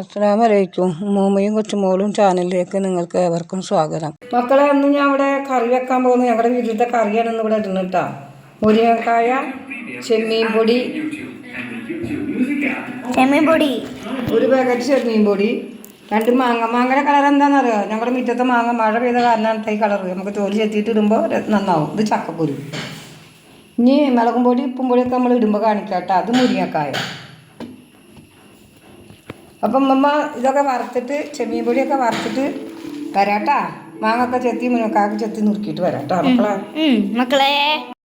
അസ്സാം വലൈക്കും ഉമ്മൂമ്മയും കൊച്ചുമോളും ചാനലിലേക്ക് നിങ്ങൾക്ക് ഏവർക്കും സ്വാഗതം. മക്കളെ അന്ന് ഞാൻ ഇവിടെ കറി വെക്കാൻ പോകുന്നു. ഞങ്ങളുടെ വീട്ടിലത്തെ കറിയാണ് ഇന്ന് ഇവിടെ ഇടുന്നത് കേട്ടോ മുരിങ്ങക്കായ ചെമ്മീൻ പൊടി ചെമ്മീൻ പൊടി ഒരു പാക്കറ്റ് ചെമ്മീൻ പൊടി രണ്ട് മാങ്ങ. മാങ്ങയുടെ കളർ എന്താണെന്ന് അറിയാം ഞങ്ങളുടെ മുറ്റത്തെ മാങ്ങ മഴ പെയ്ത കാരണമാണ് ഈ കളർ നമുക്ക് ജോലി ചെത്തിയിട്ട് ഇടുമ്പോൾ നന്നാവും. ഇത് ചക്കക്കുരു ഇനി മുളകും പൊടി ഉപ്പും പൊടിയൊക്കെ നമ്മൾ ഇടുമ്പോൾ കാണിക്കാം കേട്ടോ അത് മുരിങ്ങക്കായ. അപ്പം അമ്മ ഇതൊക്കെ വറുത്തിട്ട് ചെമ്മീൻ പൊടിയൊക്കെ വറുത്തിട്ട് വരാട്ടാ. മാങ്ങൊക്കെ ചെത്തി മുനക്കാക്ക് ചെത്തി നുറുക്കിയിട്ട് വരാട്ടാ മക്കളെ. മക്കളെ.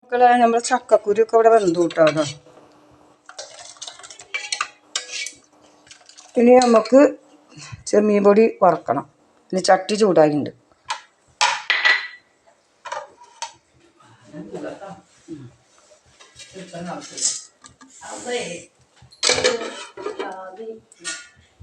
മക്കളെ നമ്മൾ ചക്കക്കുരു ഒക്കെ ഇവിടെ വെന്തു കിട്ടോ അതോ ഇനി നമുക്ക് ചെമ്മീൻ പൊടി വറക്കണം. ഇനി ചട്ടി ചൂടായിട്ടുണ്ട്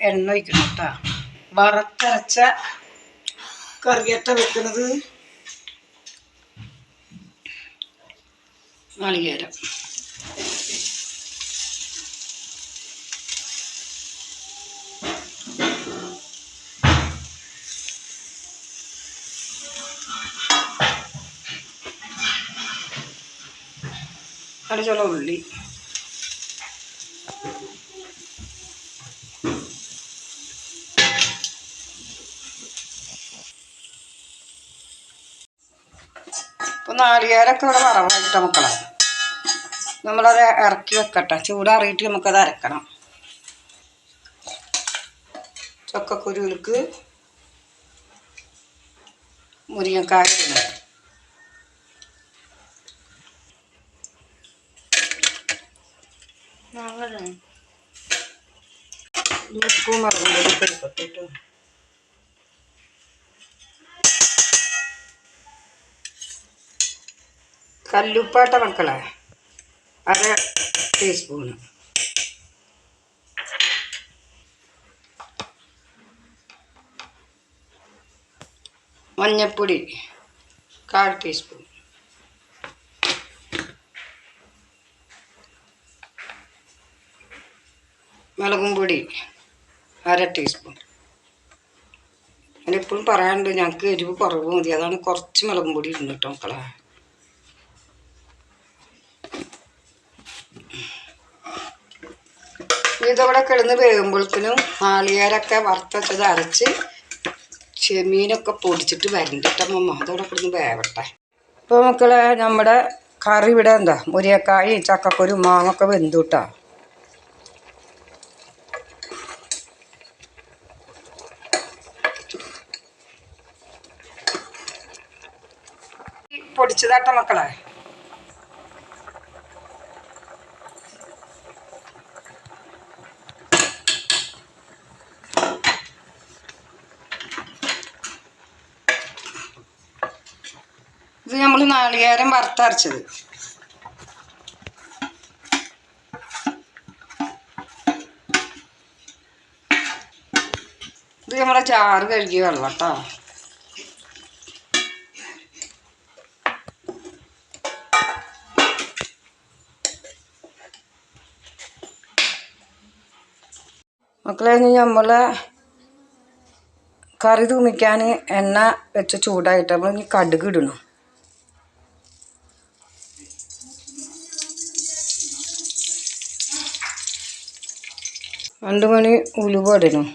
എണ്ണ ഒഴിക്കണം കേട്ടോ വറുത്തരച്ച കറിയട്ട വെക്കുന്നത് നാളികേരം. അടിച്ചുള്ള ഉള്ളി. ഇപ്പം നാളികേരമൊക്കെ ഇവിടെ വറവായിട്ട മക്കളെ നമ്മളത് ഇറക്കി വെക്കട്ടെ. ചൂടാറിയിട്ട് നമുക്കത് അരക്കണം. ചക്കക്കുരുവിലേക്ക് മുരിങ്ങക്കായ ഇടണം. ഇത് ഉപ്പും മുളകും പൊടി കല്ലുപ്പാട്ട മക്കളെ. അര ടീസ്പൂണ് മഞ്ഞപ്പൊടി കാൽ ടീസ്പൂൺ മുളകും പൊടി അര ടീസ്പൂൺ ഞാനെപ്പോഴും പറയാറുണ്ട് ഞങ്ങൾക്ക് എരിവ് കുറവ് മതി. അതാണ് കുറച്ച് മുളകും പൊടി ഇടുന്നു കേട്ടോ മക്കളെ. ഇതവിടെ കിടന്ന് വേകുമ്പോഴത്തേനും നാളികേരൊക്കെ വറുത്തത് അരച്ച് ചെമ്മീനൊക്കെ പൊടിച്ചിട്ട് വരണ്ടിട്ടമ്മ അതവിടെ കിടന്ന് വേവട്ടെ. ഇപ്പോൾ മക്കളെ നമ്മുടെ കറി ഇവിടെ എന്താ? മുരിയക്കായി ചക്കക്കുരു മാങ്ങൊക്കെ വെന്തുട്ടാ. പൊടിച്ചതാട്ടോ മക്കളെ. ഇത് നമ്മൾ നാളികേരം വറുത്തരച്ചത്. ഇത് നമ്മളെ ചാറ് കഴുകിയ വെള്ളം കേട്ടോ മക്കളെ നമ്മളെ കറി തൂമിക്കാൻ എണ്ണ വെച്ച് ചൂടായിട്ട് നമ്മൾ ഇനി കടുക് ഇടണം. രണ്ട് മണി ഉലുവ ഇടണം.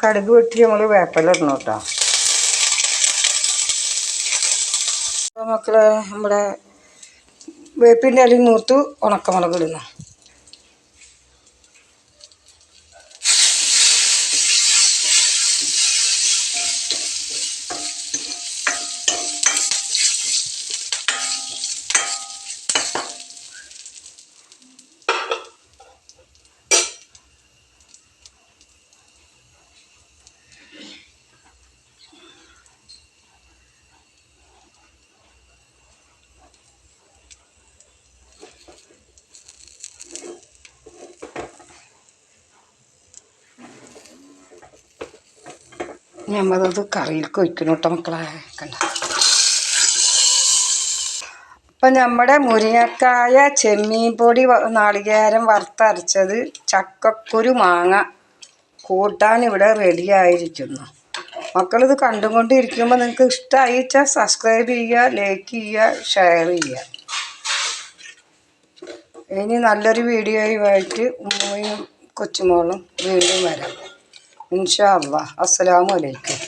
കടുക് വെട്ടി നമ്മൾ വേപ്പില ഇടണം കേട്ടോ. മക്കളെ നമ്മുടെ വേപ്പിന്റെ ഇലയും മൂത്ത് ഉണക്കമുളക് ഇടുന്നു. നമ്മളത് കറിയിലേക്ക് ഒഴിക്കണം കേട്ടോ മക്കളെ. കണ്ട? അപ്പം നമ്മുടെ മുരിങ്ങക്കായ ചെമ്മീൻ പൊടി നാളികേരം വറുത്തരച്ചത് ചക്കക്കുരു മാങ്ങ കൂട്ടാൻ ഇവിടെ റെഡി ആയിരിക്കുന്നു. മക്കളിത് കണ്ടുകൊണ്ടിരിക്കുമ്പോൾ നിങ്ങൾക്ക് ഇഷ്ടമായി വെച്ചാൽ സബ്സ്ക്രൈബ് ചെയ്യുക ലൈക്ക് ചെയ്യുക ഷെയർ ചെയ്യുക. ഇനി നല്ലൊരു വീഡിയോയുമായിട്ട് ഉമ്മയും കൊച്ചുമോളും വീണ്ടും വരാം. ഇൻഷാ അള്ളാഹ് അസ്സലാമു അലൈക്കും.